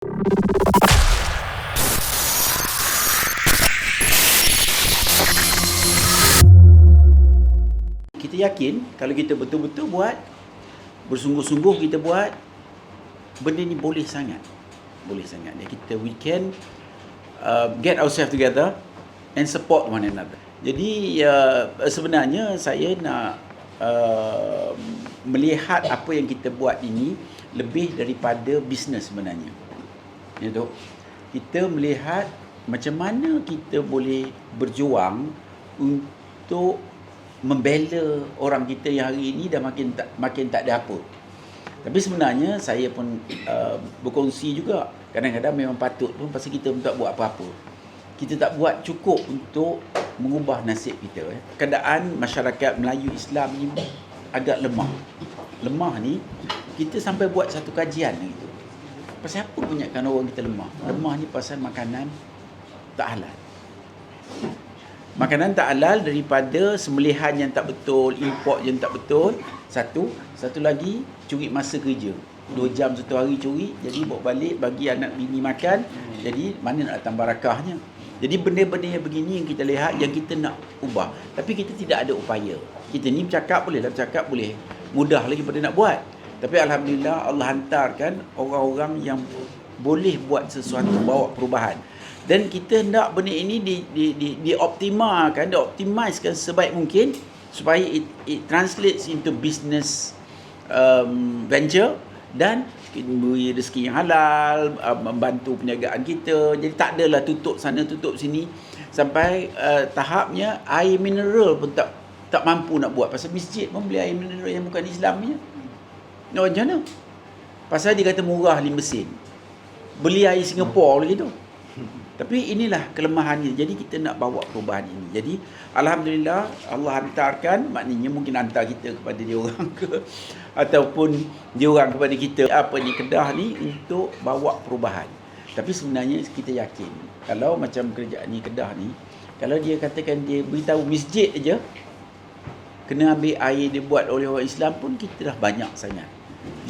Kita yakin kalau kita betul-betul buat, bersungguh-sungguh kita buat, benda ni boleh sangat. Boleh sangat. Dan kita, we can uh, get ourselves together and support one another. Jadi uh, sebenarnya saya nak uh, melihat apa yang kita buat ini lebih daripada bisnes sebenarnya. Ya tu. Kita melihat macam mana kita boleh berjuang untuk membela orang kita yang hari ini dah makin tak makin tak ada apa. Tapi sebenarnya saya pun uh, berkongsi juga kadang-kadang memang patut pun pasal kita pun tak buat apa-apa. Kita tak buat cukup untuk mengubah nasib kita. Eh. Keadaan masyarakat Melayu Islam ni agak lemah. Lemah ni kita sampai buat satu kajian gitu. Pasal apa banyakkan orang kita lemah? Lemah ni pasal makanan tak halal. Makanan tak halal daripada sembelihan yang tak betul, import yang tak betul. Satu, satu lagi curi masa kerja. Dua jam satu hari curi, jadi bawa balik bagi anak bini makan. Jadi mana nak datang barakahnya? Jadi benda-benda yang begini yang kita lihat yang kita nak ubah. Tapi kita tidak ada upaya. Kita ni bercakap boleh lah bercakap boleh. Mudah lagi pada nak buat. Tapi Alhamdulillah Allah hantarkan orang-orang yang boleh buat sesuatu bawa perubahan. Dan kita hendak benda ini di di di dioptimalkan, dioptimiskan sebaik mungkin supaya it, it translates into business um, venture dan beri rezeki yang halal, uh, membantu penjagaan kita. Jadi tak adalah tutup sana tutup sini sampai uh, tahapnya air mineral pun tak tak mampu nak buat pasal masjid pun beli air mineral yang bukan Islam punya. Nak macam mana? Pasal dia kata murah ni mesin. Beli air Singapura lagi tu. Tapi inilah kelemahannya. Jadi kita nak bawa perubahan ini. Jadi alhamdulillah Allah hantarkan maknanya mungkin hantar kita kepada dia orang ke ataupun dia orang kepada kita apa ni Kedah ni untuk bawa perubahan. Tapi sebenarnya kita yakin kalau macam kerja ni Kedah ni kalau dia katakan dia beritahu masjid aja kena ambil air dia buat oleh orang Islam pun kita dah banyak sangat.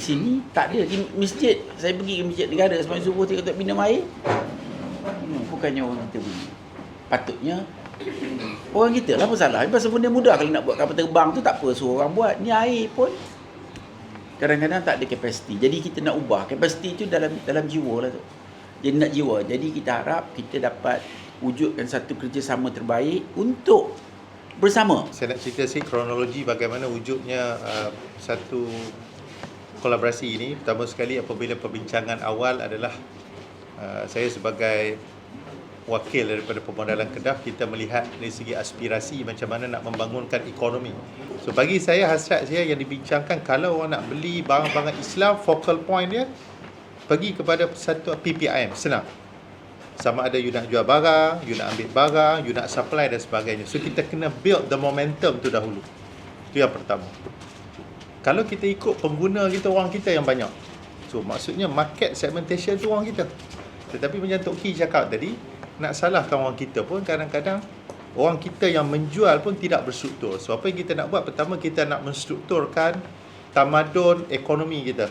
Di sini tak ada di masjid. Saya pergi ke masjid negara sembahyang subuh tengok tak minum air. Hmm, bukannya orang kita bunyi. Patutnya orang kita lah salah. Pasal benda mudah kalau nak buat kapal terbang tu tak apa suruh orang buat. Ni air pun kadang-kadang tak ada kapasiti. Jadi kita nak ubah. Kapasiti tu dalam dalam jiwa lah tu. Jadi nak jiwa. Jadi kita harap kita dapat wujudkan satu kerjasama terbaik untuk bersama. Saya nak cerita sikit kronologi bagaimana wujudnya uh, satu kolaborasi ini. Pertama sekali apabila perbincangan awal adalah uh, saya sebagai wakil daripada pemodalan Kedah kita melihat dari segi aspirasi macam mana nak membangunkan ekonomi. So bagi saya hasrat saya yang dibincangkan kalau orang nak beli barang-barang Islam focal point dia pergi kepada satu PPIM senang. Sama ada you nak jual barang, you nak ambil barang, you nak supply dan sebagainya. So kita kena build the momentum tu dahulu. Itu yang pertama. Kalau kita ikut pengguna kita orang kita yang banyak. So maksudnya market segmentation tu orang kita. Tetapi macam Tok Ki cakap tadi, nak salahkan orang kita pun kadang-kadang orang kita yang menjual pun tidak berstruktur. So apa yang kita nak buat? Pertama kita nak menstrukturkan tamadun ekonomi kita.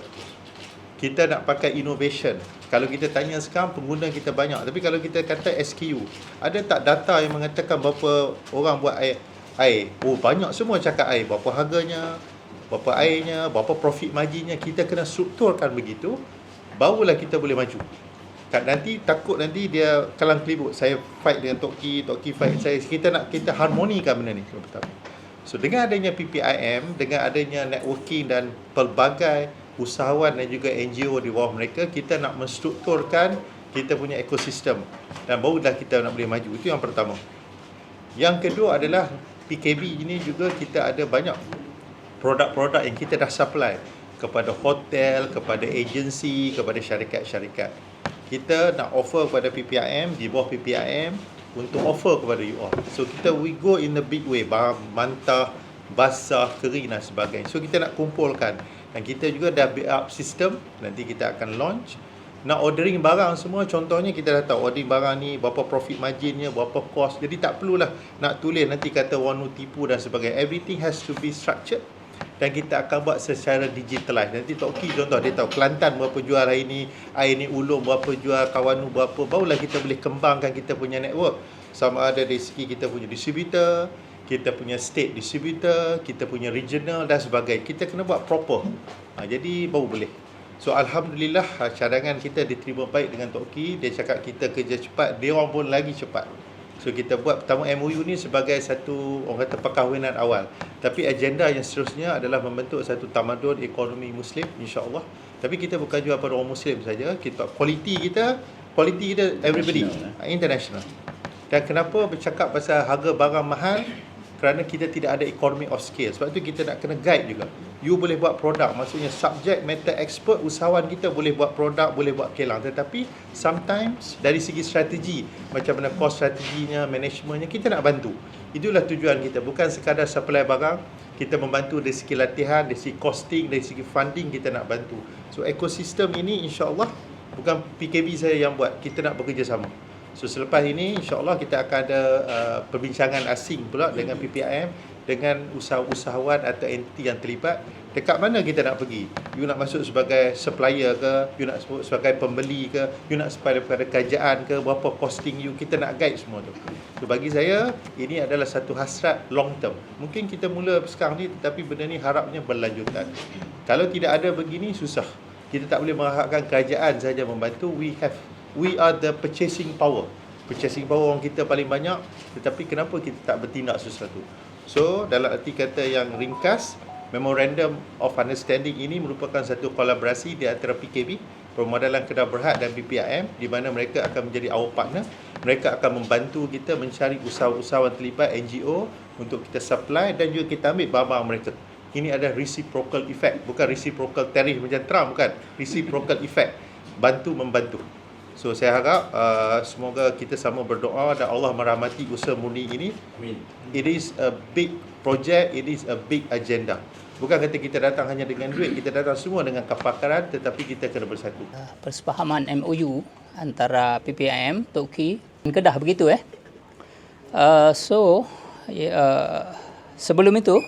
Kita nak pakai innovation. Kalau kita tanya sekarang pengguna kita banyak. Tapi kalau kita kata SKU, ada tak data yang mengatakan berapa orang buat air? air? Oh banyak semua cakap air. Berapa harganya, berapa airnya, berapa profit marginnya. Kita kena strukturkan begitu. Barulah kita boleh maju. Kat nanti takut nanti dia kalang kelibut. Saya fight dengan Tok Ki, Tok Ki fight saya. Kita nak kita harmonikan benda ni. Pertama. So dengan adanya PPIM, dengan adanya networking dan pelbagai usahawan dan juga NGO di bawah mereka, kita nak menstrukturkan kita punya ekosistem dan barulah kita nak boleh maju. Itu yang pertama. Yang kedua adalah PKB ini juga kita ada banyak produk-produk yang kita dah supply kepada hotel, kepada agensi, kepada syarikat-syarikat. Kita nak offer kepada PPIM, di bawah PPIM untuk offer kepada you all. So kita we go in a big way, barang mantah, basah, kering dan sebagainya. So kita nak kumpulkan dan kita juga dah build up sistem nanti kita akan launch nak ordering barang semua contohnya kita dah tahu ordering barang ni berapa profit marginnya berapa cost jadi tak perlulah nak tulis nanti kata orang tipu dan sebagainya everything has to be structured dan kita akan buat secara digitalize. Nanti Tok Ki contoh dia tahu Kelantan berapa jual hari ini, air ni Ulung berapa jual, Kawanu berapa, barulah kita boleh kembangkan kita punya network. Sama ada dari segi kita punya distributor, kita punya state distributor, kita punya regional dan sebagainya. Kita kena buat proper. Ha, jadi baru boleh. So Alhamdulillah ha, cadangan kita diterima baik dengan Tok Ki. Dia cakap kita kerja cepat, dia orang pun lagi cepat. So kita buat pertama MOU ni sebagai satu orang kata perkahwinan awal. Tapi agenda yang seterusnya adalah membentuk satu tamadun ekonomi Muslim insya-Allah. Tapi kita bukan jual pada orang Muslim saja. Kita kualiti kita, kualiti kita everybody international. international. Dan kenapa bercakap pasal harga barang mahal? Kerana kita tidak ada economy of scale. Sebab tu kita nak kena guide juga you boleh buat produk. Maksudnya subject matter expert usahawan kita boleh buat produk boleh buat kelang. Tetapi sometimes dari segi strategi macam mana cost strateginya managementnya kita nak bantu. Itulah tujuan kita. Bukan sekadar supply barang kita membantu dari segi latihan dari segi costing dari segi funding kita nak bantu. So ekosistem ini insyaallah bukan PKB saya yang buat kita nak bekerjasama So selepas ini insyaAllah kita akan ada uh, perbincangan asing pula dengan PPIM dengan usahawan atau entiti yang terlibat. Dekat mana kita nak pergi? You nak masuk sebagai supplier ke? You nak sebagai pembeli ke? You nak supply daripada kerajaan ke? Berapa costing you? Kita nak guide semua tu. So bagi saya ini adalah satu hasrat long term. Mungkin kita mula sekarang ni tetapi benda ni harapnya berlanjutan. Kalau tidak ada begini susah. Kita tak boleh mengharapkan kerajaan saja membantu. We have we are the purchasing power. Purchasing power orang kita paling banyak tetapi kenapa kita tak bertindak sesuatu? So dalam arti kata yang ringkas Memorandum of Understanding ini merupakan satu kolaborasi di antara PKB Permodalan Kedah Berhad dan BPIM di mana mereka akan menjadi our partner. Mereka akan membantu kita mencari usahawan-usahawan terlibat NGO Untuk kita supply dan juga kita ambil barang-barang mereka. Ini adalah reciprocal effect Bukan reciprocal tariff macam Trump bukan. Reciprocal effect. Bantu membantu So saya harap uh, semoga kita sama berdoa dan Allah merahmati usaha murni ini. Amin. It is a big project, it is a big agenda. Bukan kata kita datang hanya dengan duit, kita datang semua dengan kepakaran tetapi kita kena bersatu. Uh, persefahaman MOU antara PPIM, Toki dan Kedah begitu eh. Uh, so uh, sebelum itu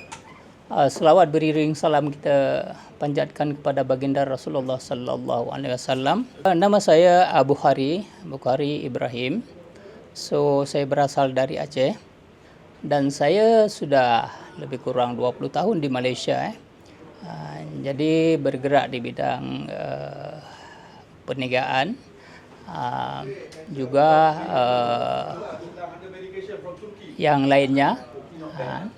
uh, selawat beriring salam kita panjatkan kepada baginda Rasulullah sallallahu alaihi wasallam. Nama saya Abu Hari, Bukhari Ibrahim. So saya berasal dari Aceh dan saya sudah lebih kurang 20 tahun di Malaysia eh. Uh, jadi bergerak di bidang uh, perniagaan uh, juga uh, yang lainnya. Uh,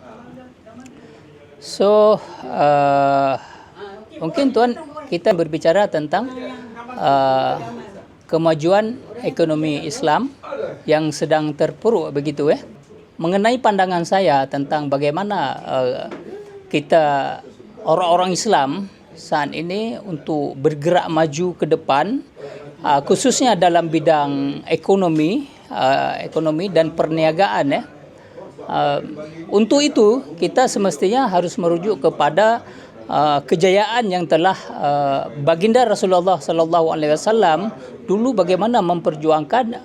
so uh, Mungkin tuan kita berbicara tentang uh, kemajuan ekonomi Islam yang sedang terpuruk begitu ya. Mengenai pandangan saya tentang bagaimana uh, kita orang-orang Islam saat ini untuk bergerak maju ke depan uh, khususnya dalam bidang ekonomi uh, ekonomi dan perniagaan ya. Uh, untuk itu kita semestinya harus merujuk kepada Uh, kejayaan yang telah uh, baginda Rasulullah sallallahu alaihi wasallam dulu bagaimana memperjuangkan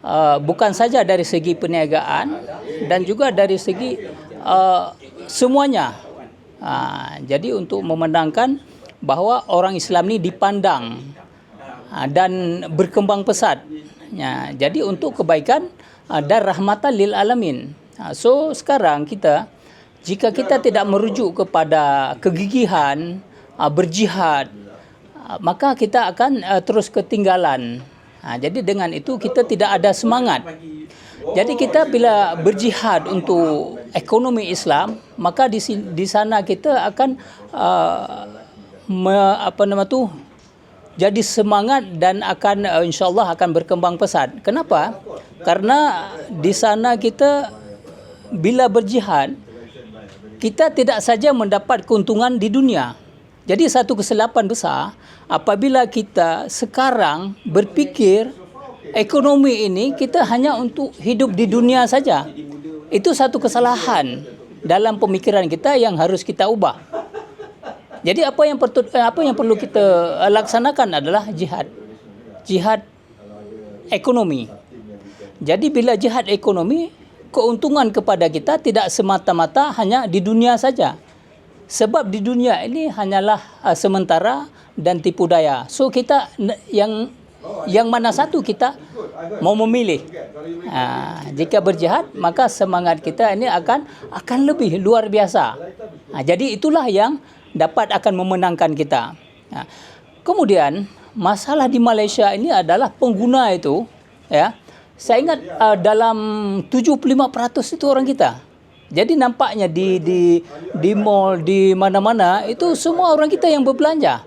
uh, bukan saja dari segi perniagaan dan juga dari segi uh, semuanya. Uh, jadi untuk memandangkan bahawa orang Islam ni dipandang uh, dan berkembang pesat. Ya, jadi untuk kebaikan uh, dan rahmatan lil alamin. Uh, so sekarang kita jika kita tidak merujuk kepada kegigihan uh, berjihad uh, maka kita akan uh, terus ketinggalan. Jadi dengan itu kita tidak ada semangat. Jadi kita bila berjihad untuk ekonomi Islam maka di di sana kita akan apa nama tu jadi semangat dan akan insyaallah akan berkembang pesat. Kenapa? Karena di sana kita bila berjihad kita tidak saja mendapat keuntungan di dunia. Jadi satu kesilapan besar apabila kita sekarang berfikir ekonomi ini kita hanya untuk hidup di dunia saja. Itu satu kesalahan dalam pemikiran kita yang harus kita ubah. Jadi apa yang perlu, apa yang perlu kita laksanakan adalah jihad. Jihad ekonomi. Jadi bila jihad ekonomi keuntungan kepada kita tidak semata-mata hanya di dunia saja. sebab di dunia ini hanyalah uh, sementara dan tipu daya. So kita yang yang mana satu kita mau memilih. Ha, jika berjihad maka semangat kita ini akan akan lebih luar biasa. Ha, jadi itulah yang dapat akan memenangkan kita. Ha, kemudian masalah di Malaysia ini adalah pengguna itu ya. Saya ingat uh, dalam 75% itu orang kita. Jadi nampaknya di di di mall di mana-mana itu semua orang kita yang berbelanja.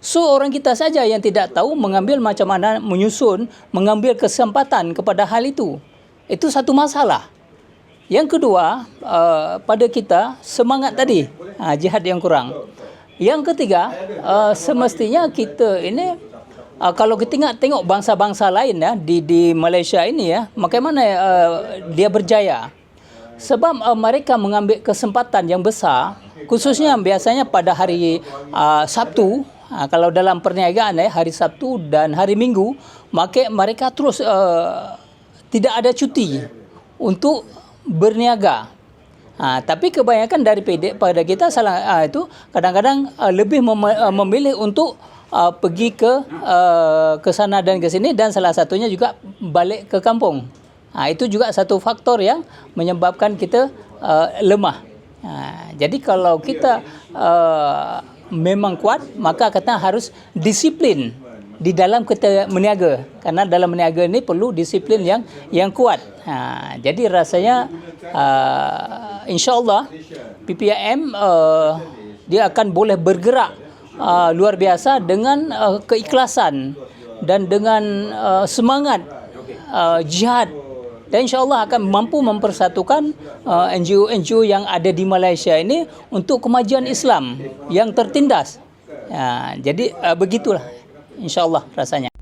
So orang kita saja yang tidak tahu mengambil macam mana menyusun, mengambil kesempatan kepada hal itu. Itu satu masalah. Yang kedua, uh, pada kita semangat tadi, uh, jihad yang kurang. Yang ketiga, uh, semestinya kita ini uh, kalau kita tengok tengok bangsa-bangsa lain ya di di Malaysia ini ya, bagaimana uh, dia berjaya. Sebab uh, mereka mengambil kesempatan yang besar khususnya biasanya pada hari uh, Sabtu uh, kalau dalam perniagaan ya hari Sabtu dan hari Minggu maka mereka terus uh, tidak ada cuti untuk berniaga. Ha, tapi kebanyakan dari pada kita salah uh, itu kadang-kadang uh, lebih mem- uh, memilih untuk uh, pergi ke uh, ke sana dan ke sini dan salah satunya juga balik ke kampung. Ha, itu juga satu faktor yang menyebabkan kita uh, lemah. Ha, jadi kalau kita uh, memang kuat maka kita harus disiplin di dalam kita meniaga karena dalam meniaga ini perlu disiplin yang yang kuat. Ha, jadi rasanya uh, insyaallah PPIM uh, dia akan boleh bergerak uh, luar biasa dengan uh, keikhlasan dan dengan uh, semangat uh, jihad dan insyaallah akan mampu mempersatukan uh, NGO-NGO yang ada di Malaysia ini untuk kemajuan Islam yang tertindas. Ya, jadi uh, begitulah insyaallah rasanya.